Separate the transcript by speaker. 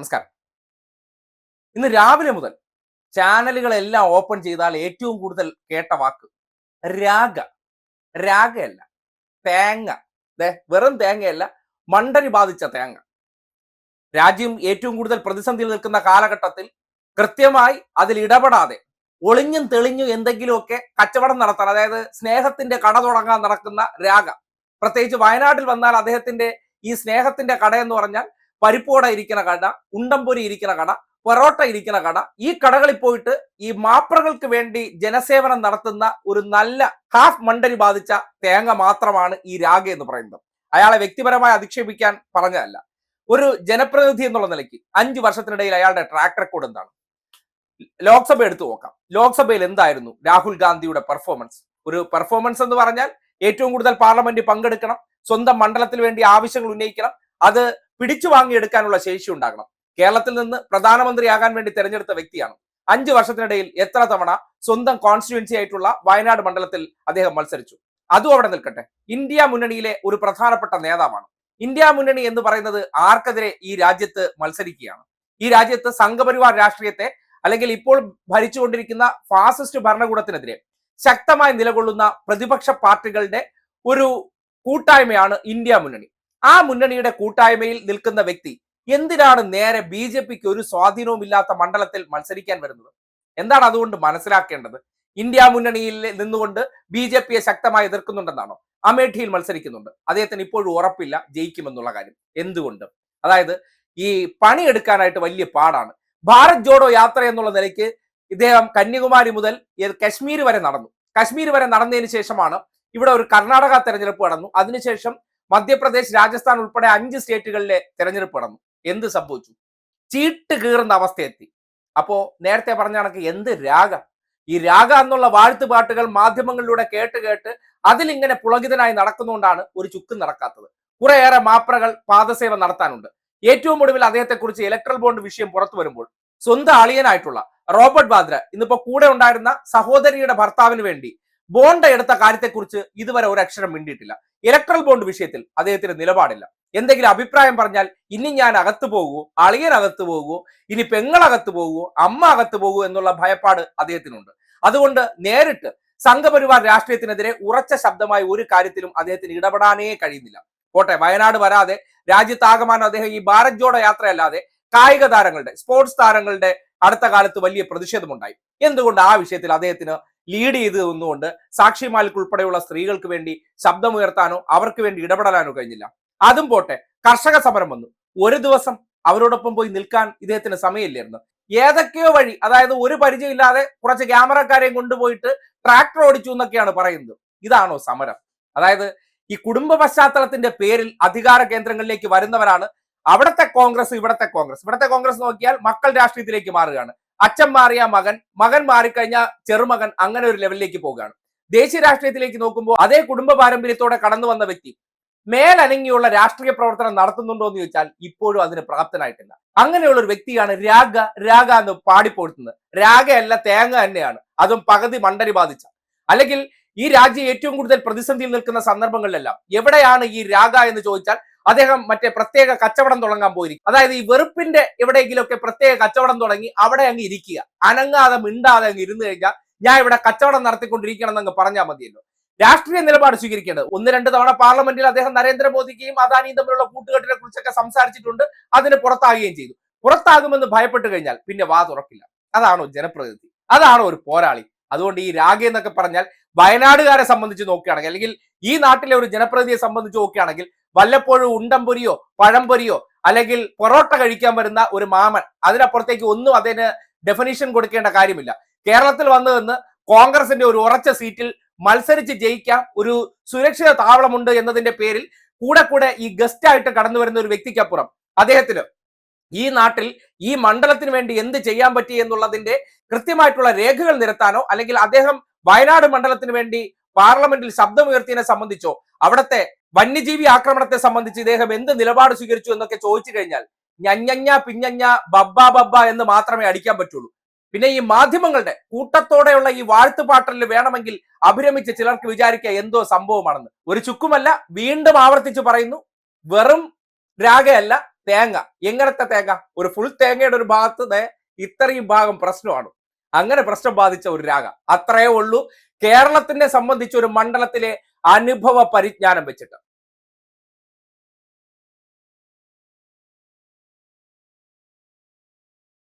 Speaker 1: നമസ്കാരം. ഇന്ന് രാവിലെ മുതൽ ചാനലുകളെല്ലാം ഓപ്പൺ ചെയ്താൽ ഏറ്റവും കൂടുതൽ കേട്ട വാക്ക് രാഗ. രാഗയല്ല തേങ്ങ. വെറും തേങ്ങയല്ല മണ്ടരി ബാധിച്ച തേങ്ങ. രാജ്യം ഏറ്റവും കൂടുതൽ പ്രതിസന്ധിയിൽ നിൽക്കുന്ന കാലഘട്ടത്തിൽ കൃത്യമായി അതിൽ ഇടപെടാതെ ഒളിഞ്ഞും തെളിഞ്ഞും എന്തെങ്കിലുമൊക്കെ കച്ചവടം നടത്താൻ അതായത് സ്നേഹത്തിന്റെ കട തുടങ്ങാൻ നടക്കുന്ന രാഗ. പ്രത്യേകിച്ച് വയനാട്ടിൽ വന്നാൽ അദ്ദേഹത്തിന്റെ ഈ സ്നേഹത്തിന്റെ കട എന്ന് പറഞ്ഞാൽ പരിപ്പോട ഇരിക്കുന്ന കട ഉണ്ടംപൊരി ഇരിക്കുന്ന കട പൊറോട്ട ഇരിക്കുന്ന കട ഈ കടകളിൽ പോയിട്ട് ഈ മാപ്രകൾക്ക് വേണ്ടി ജനസേവനം നടത്തുന്ന ഒരു നല്ല ഹാഫ് മണ്ടരി ബാധിച്ച തേങ്ങ മാത്രമാണ് ഈ രാഗ എന്ന് പറയുന്നത്. അയാളെ വ്യക്തിപരമായി അധിക്ഷേപിക്കാൻ പറഞ്ഞതല്ല. ഒരു ജനപ്രതിനിധി എന്നുള്ള നിലയ്ക്ക് അഞ്ചു വർഷത്തിനിടയിൽ അയാളുടെ ട്രാക്ക് റെക്കോർഡ് എന്താണ്? ലോക്സഭ എടുത്തു നോക്കാം. ലോക്സഭയിൽ എന്തായിരുന്നു രാഹുൽ ഗാന്ധിയുടെ പെർഫോമൻസ് ഒരു പെർഫോമൻസ് എന്ന് പറഞ്ഞാൽ ഏറ്റവും കൂടുതൽ പാർലമെന്റ് പങ്കെടുക്കണം സ്വന്തം മണ്ഡലത്തിന് വേണ്ടി ആവശ്യങ്ങൾ ഉന്നയിക്കണം അത് പിടിച്ചു വാങ്ങിയെടുക്കാനുള്ള ശേഷി ഉണ്ടാകണം. കേരളത്തിൽ നിന്ന് പ്രധാനമന്ത്രിയാകാൻ വേണ്ടി തെരഞ്ഞെടുത്ത വ്യക്തിയാണ്. അഞ്ചു വർഷത്തിനിടയിൽ എത്ര തവണ സ്വന്തം കോൺസ്റ്റിറ്റ്യുവൻസി ആയിട്ടുള്ള വയനാട് മണ്ഡലത്തിൽ അദ്ദേഹം മത്സരിച്ചു. അതും അവിടെ നിൽക്കട്ടെ. ഇന്ത്യ മുന്നണിയിലെ ഒരു പ്രധാനപ്പെട്ട നേതാവാണ്. ഇന്ത്യ മുന്നണി എന്ന് പറയുന്നത് ആർക്കെതിരെ ഈ രാജ്യത്ത് മത്സരിക്കുകയാണ്. ഈ രാജ്യത്ത് സംഘപരിവാർ രാഷ്ട്രീയത്തെ അല്ലെങ്കിൽ ഇപ്പോൾ ഭരിച്ചുകൊണ്ടിരിക്കുന്ന ഫാസിസ്റ്റ് ഭരണകൂടത്തിനെതിരെ ശക്തമായി നിലകൊള്ളുന്ന പ്രതിപക്ഷ പാർട്ടികളുടെ ഒരു കൂട്ടായ്മയാണ് ഇന്ത്യ മുന്നണി. ആ മുന്നണിയുടെ കൂട്ടായ്മയിൽ നിൽക്കുന്ന വ്യക്തി എന്തിനാണ് നേരെ ബി ജെ പിക്ക് ഒരു സ്വാധീനവും ഇല്ലാത്ത മണ്ഡലത്തിൽ മത്സരിക്കാൻ വരുന്നത്? എന്താണ് അതുകൊണ്ട് മനസ്സിലാക്കേണ്ടത്? ഇന്ത്യ മുന്നണിയിൽ നിന്നുകൊണ്ട് ബി ജെ പിയെ ശക്തമായി എതിർക്കുന്നുണ്ടെന്നാണോ? അമേഠിയിൽ മത്സരിക്കുന്നുണ്ട്. അദ്ദേഹത്തിന് ഇപ്പോഴും ഉറപ്പില്ല ജയിക്കുമെന്നുള്ള കാര്യം. എന്തുകൊണ്ട്? അതായത് ഈ പണിയെടുക്കാനായിട്ട് വലിയ പാടാണ്. ഭാരത് ജോഡോ യാത്ര എന്നുള്ള നിലയ്ക്ക് ഇദ്ദേഹം കന്യാകുമാരി മുതൽ കശ്മീർ വരെ നടന്നു. കശ്മീർ വരെ നടന്നതിന് ശേഷമാണ് ഇവിടെ ഒരു കർണാടക തെരഞ്ഞെടുപ്പ് നടന്നു. അതിനുശേഷം മധ്യപ്രദേശ് രാജസ്ഥാൻ ഉൾപ്പെടെ അഞ്ച് സ്റ്റേറ്റുകളിലെ തെരഞ്ഞെടുപ്പ് നടന്നു. എന്ത് സംഭവിച്ചു? ചീട്ട് കീറുന്ന അവസ്ഥയെത്തി. അപ്പോ നേരത്തെ പറഞ്ഞ കണക്ക് എന്ത് രാഗ? ഈ രാഗ എന്നുള്ള വാഴ്ത്തുപാട്ടുകൾ മാധ്യമങ്ങളിലൂടെ കേട്ട് കേട്ട് അതിലിങ്ങനെ പുളകിതനായി നടക്കുന്നതുകൊണ്ടാണ് ഒരു ചുക്കും നടക്കാത്തത്. കുറേയേറെ മാപ്രകൾ പാദസേവ നടത്താനുണ്ട്. ഏറ്റവും ഒടുവിൽ അദ്ദേഹത്തെക്കുറിച്ച് ഇലക്ട്രൽ ബോണ്ട് വിഷയം പുറത്തു വരുമ്പോൾ സ്വന്തം അളിയനായിട്ടുള്ള റോബർട്ട് വാദ്ര ഇന്നിപ്പോ കൂടെ ഉണ്ടായിരുന്ന സഹോദരിയുടെ ഭർത്താവിന് വേണ്ടി ബോണ്ട് എടുത്ത കാര്യത്തെക്കുറിച്ച് ഇതുവരെ ഒരു അക്ഷരം മിണ്ടിയിട്ടില്ല. ഇലക്ട്രൽ ബോണ്ട് വിഷയത്തിൽ അദ്ദേഹത്തിന് നിലപാടില്ല. എന്തെങ്കിലും അഭിപ്രായം പറഞ്ഞാൽ ഇനി ഞാൻ അകത്തു പോകുമോ അളിയൻ അകത്തു പോകുമോ ഇനി പെങ്ങളകത്തു പോകുമോ അമ്മ അകത്തു പോകുമോ എന്നുള്ള ഭയപ്പാട് അദ്ദേഹത്തിനുണ്ട്. അതുകൊണ്ട് നേരിട്ട് സംഘപരിവാർ രാഷ്ട്രീയത്തിനെതിരെ ഉറച്ച ശബ്ദമായി ഒരു കാര്യത്തിലും അദ്ദേഹത്തിന് ഇടപെടാനേ കഴിയുന്നില്ല. പോട്ടെ വയനാട് വരാതെ രാജ്യത്താകമാനം അദ്ദേഹം ഈ ഭാരത് ജോഡോ യാത്രയല്ലാതെ കായിക താരങ്ങളുടെ സ്പോർട്സ് താരങ്ങളുടെ അടുത്ത കാലത്ത് വലിയ പ്രതിഷേധമുണ്ടായി. എന്തുകൊണ്ട് ആ വിഷയത്തിൽ അദ്ദേഹത്തിന് ലീഡ് ചെയ്ത് നിന്നുകൊണ്ട് സാക്ഷി മാലിക് ഉൾപ്പെടെയുള്ള സ്ത്രീകൾക്ക് വേണ്ടി ശബ്ദമുയർത്താനോ അവർക്ക് വേണ്ടി ഇടപെടാനോ കഴിഞ്ഞില്ല. അതും പോട്ടെ കർഷക സമരം വന്നു. ഒരു ദിവസം അവരോടൊപ്പം പോയി നിൽക്കാൻ ഇദ്ദേഹത്തിന് സമയമില്ലായിരുന്നു. ഏതൊക്കെയോ വഴി അതായത് ഒരു പരിചയമില്ലാതെ കുറച്ച് ക്യാമറക്കാരെയും കൊണ്ടുപോയിട്ട് ട്രാക്ടർ ഓടിച്ചു എന്നൊക്കെയാണ് പറയുന്നത്. ഇതാണോ സമരം? അതായത് ഈ കുടുംബ പശ്ചാത്തലത്തിന്റെ പേരിൽ അധികാര കേന്ദ്രങ്ങളിലേക്ക് വരുന്നവരാണ് അവിടുത്തെ കോൺഗ്രസ് ഇവിടത്തെ കോൺഗ്രസ്. ഇവിടത്തെ കോൺഗ്രസ് നോക്കിയാൽ മക്കൾ രാഷ്ട്രീയത്തിലേക്ക് മാറുകയാണ്. അച്ഛൻ മാറിയ മകൻ മകൻ മാറിക്കഴിഞ്ഞാൽ ചെറുമകൻ അങ്ങനെ ഒരു ലെവലിലേക്ക് പോവുകയാണ്. ദേശീയ രാഷ്ട്രീയത്തിലേക്ക് നോക്കുമ്പോൾ അതേ കുടുംബ പാരമ്പര്യത്തോടെ കടന്നു വന്ന വ്യക്തി മേലനങ്ങിയുള്ള രാഷ്ട്രീയ പ്രവർത്തനം നടത്തുന്നുണ്ടോ എന്ന് ചോദിച്ചാൽ ഇപ്പോഴും അതിന് പ്രാപ്തനായിട്ടില്ല. അങ്ങനെയുള്ള ഒരു വ്യക്തിയാണ് രാഗ രാഗ എന്ന് പാടിപ്പോടുത്തുന്നത് രാഗയല്ല തേങ്ങ തന്നെയാണ്. അതും പകുതി മണ്ടരി ബാധിച്ച. അല്ലെങ്കിൽ ഈ രാജ്യം ഏറ്റവും കൂടുതൽ പ്രതിസന്ധിയിൽ നിൽക്കുന്ന സന്ദർഭങ്ങളിലെല്ലാം എവിടെയാണ് ഈ രാഗ എന്ന് ചോദിച്ചാൽ അദ്ദേഹം മറ്റേ പ്രത്യേക കച്ചവടം തുടങ്ങാൻ പോയിരിക്കും. അതായത് ഈ വെറുപ്പിന്റെ എവിടെയെങ്കിലുമൊക്കെ പ്രത്യേക കച്ചവടം തുടങ്ങി അവിടെ അങ്ങ് ഇരിക്കുക. അനങ്ങാതെ മിണ്ടാതെ അങ്ങ് ഇരുന്നു കഴിഞ്ഞാൽ ഞാൻ ഇവിടെ കച്ചവടം നടത്തിക്കൊണ്ടിരിക്കണം എന്നങ്ങ് പറഞ്ഞാൽ മതിയല്ലോ. രാഷ്ട്രീയ നിലപാട് സ്വീകരിക്കേണ്ടത്. ഒന്ന് രണ്ട് തവണ പാർലമെന്റിൽ അദ്ദേഹം നരേന്ദ്രമോദിക്കും അദാനിയും തമ്മിലുള്ള കൂട്ടുകെട്ടിനെ കുറിച്ചൊക്കെ സംസാരിച്ചിട്ടുണ്ട്. അതിന് പുറത്താകുകയും ചെയ്തു. പുറത്താകുമെന്ന് ഭയപ്പെട്ടു കഴിഞ്ഞാൽ പിന്നെ വാ തുറക്കില്ല അതാണോ ജനപ്രതിനിധി. അതാണോ ഒരു പോരാളി. അതുകൊണ്ട് ഈ രാഗ എന്നൊക്കെ പറഞ്ഞാൽ വയനാടുകാരെ സംബന്ധിച്ച് നോക്കുകയാണെങ്കിൽ അല്ലെങ്കിൽ ഈ നാട്ടിലെ ഒരു ജനപ്രതിനിധിയെ സംബന്ധിച്ച് നോക്കുകയാണെങ്കിൽ വല്ലപ്പോഴും ഉണ്ടംപൊരിയോ പഴംപൊരിയോ അല്ലെങ്കിൽ പൊറോട്ട കഴിക്കാൻ വരുന്ന ഒരു മാമൻ അതിനപ്പുറത്തേക്ക് ഒന്നും അതിന് ഡെഫിനിഷൻ കൊടുക്കേണ്ട കാര്യമില്ല. കേരളത്തിൽ വന്നു നിന്ന് കോൺഗ്രസിന്റെ ഒരു ഉറച്ച സീറ്റിൽ മത്സരിച്ച് ജയിക്കാം ഒരു സുരക്ഷിത താവളമുണ്ട് എന്നതിന്റെ പേരിൽ കൂടെ കൂടെ ഈ ഗസ്റ്റ് ആയിട്ട് കടന്നു വരുന്ന ഒരു വ്യക്തിക്കപ്പുറം അദ്ദേഹത്തിന് ഈ നാട്ടിൽ ഈ മണ്ഡലത്തിന് വേണ്ടി എന്ത് ചെയ്യാൻ പറ്റി എന്നുള്ളതിന്റെ കൃത്യമായിട്ടുള്ള രേഖകൾ നിരത്താനോ അല്ലെങ്കിൽ അദ്ദേഹം വയനാട് മണ്ഡലത്തിന് വേണ്ടി പാർലമെന്റിൽ ശബ്ദമുയർത്തിയതിനെ സംബന്ധിച്ചോ അവിടുത്തെ വന്യജീവി ആക്രമണത്തെ സംബന്ധിച്ച് ഇദ്ദേഹം എന്ത് നിലപാട് സ്വീകരിച്ചു എന്നൊക്കെ ചോദിച്ചു കഴിഞ്ഞാൽ ഞഞ്ഞ പിഞ്ഞഞ്ഞ ബബ്ബ ബബ്ബ എന്ന് മാത്രമേ അടിക്കാൻ പറ്റുള്ളൂ. പിന്നെ ഈ മാധ്യമങ്ങളുടെ കൂട്ടത്തോടെയുള്ള ഈ വാഴ്ത്തുപാട്ടലിൽ വേണമെങ്കിൽ അഭിരമിച്ച് ചിലർക്ക് വിചാരിക്കുക എന്തോ സംഭവമാണെന്ന്. ഒരു ചുക്കുമല്ല വീണ്ടും ആവർത്തിച്ച് പറയുന്നു വെറും രാഗയല്ല തേങ്ങ. എങ്ങനത്തെ തേങ്ങ? ഒരു ഫുൾ തേങ്ങയുടെ ഒരു ഭാഗത്ത് ഇത്രയും ഭാഗം പ്രശ്നമാണ്. അങ്ങനെ പ്രശ്നം ബാധിച്ച ഒരു രാഗ. അത്രയേ ഉള്ളൂ. കേരളത്തിനെ സംബന്ധിച്ച് ഒരു മണ്ഡലത്തിലെ അനുഭവ പരിജ്ഞാനം വെച്ചിട്ട്